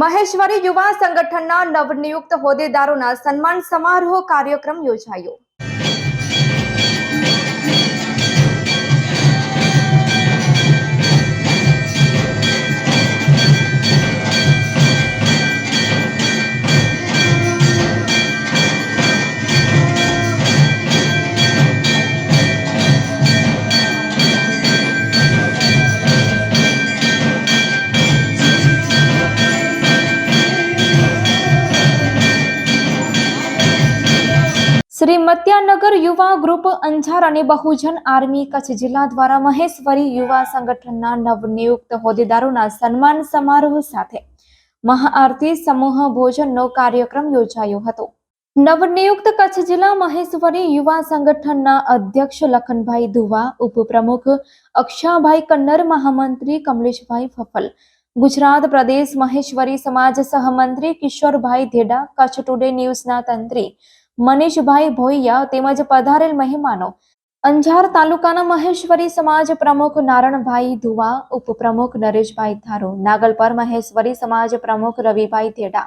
મહેશ્વરી યુવા સંગઠનના નવનિયુક્ત હોદ્દેદારોના સન્માન સમારોહ કાર્યક્રમ યોજાયો. શ્રી મત્યાનગર યુવા ગ્રુપ અંજાર અને બહુજન આર્મી કચ્છ જિલ્લા દ્વારા મહેશ્વરી યુવા સંગઠનના નવનિયુક્ત હોદ્દેદારોના સન્માન સમારોહ સાથે મહાઆરતી સમૂહ ભોજનનો કાર્યક્રમ યોજાયો હતો. નવનિયુક્ત કચ્છ જિલ્લા મહેશ્વરી યુવા સંગઠનના અધ્યક્ષ લખનભાઈ ધુવા, ઉપપ્રમુખ અક્ષાભાઈ કન્નર, મહામંત્રી કમલેશભાઈ ફફલ, ગુજરાત પ્રદેશ મહેશ્વરી સમાજ સહમંત્રી કિશોરભાઈ ધેડા, કચ્છ ટુડે ન્યૂઝના તંત્રી મનીષભાઈ ભોઈયા તેમજ પધારેલ મહેમાનો. અંજાર તાલુકાના મહેશ્વરી સમાજ પ્રમુખ નારણભાઈ ધુવા, ઉપપ્રમુખ નરેશભાઈ થારો નાગલપર મહેશ્વરી સમાજ પ્રમુખ રવિભાઈ ધેડા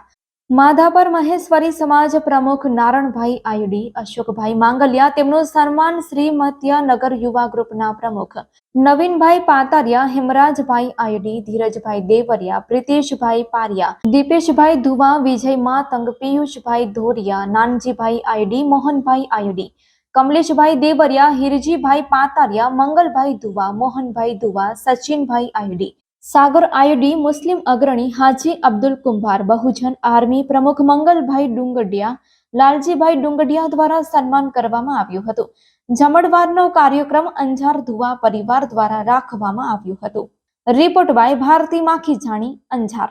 માધાપર મહેશ્વરી સમાજ પ્રમુખ નારણભાઈ આયુડી અશોકભાઈ માંગલિયા, તેમનું સન્માન શ્રી મત્યાનગર યુવા ગ્રુપના પ્રમુખ નવીનભાઈ પાતારિયા, હેમરાજભાઈ આયડી ધીરજભાઈ દેવરિયા, પ્રિતેશભાઈ પારિયા, દીપેશભાઈ ધુવા વિજય માતંગ પિયુષભાઈ ધોરિયા, નાનજીભાઈ આયડી મોહનભાઈ આયડી કમલેશભાઈ દેવરિયા, હિરજીભાઈ પાતારિયા, મંગલભાઈ ધુવા, મોહનભાઈ ધુવા, સચિનભાઈ આયડી સાગર આયોડી મુસ્લિમ અગ્રણી હાજી અબ્દુલ કુંભાર, બહુજન આર્મી પ્રમુખ મંગલભાઈ ડુંગડિયા, લાલજીભાઈ ડુંગડિયા દ્વારા સન્માન કરવામાં આવ્યું હતું. જમણવારનો કાર્યક્રમ અંજાર ધુવા પરિવાર દ્વારા રાખવામાં આવ્યું હતું. રિપોર્ટ બાય ભારતી માખી જાણી, અંજાર.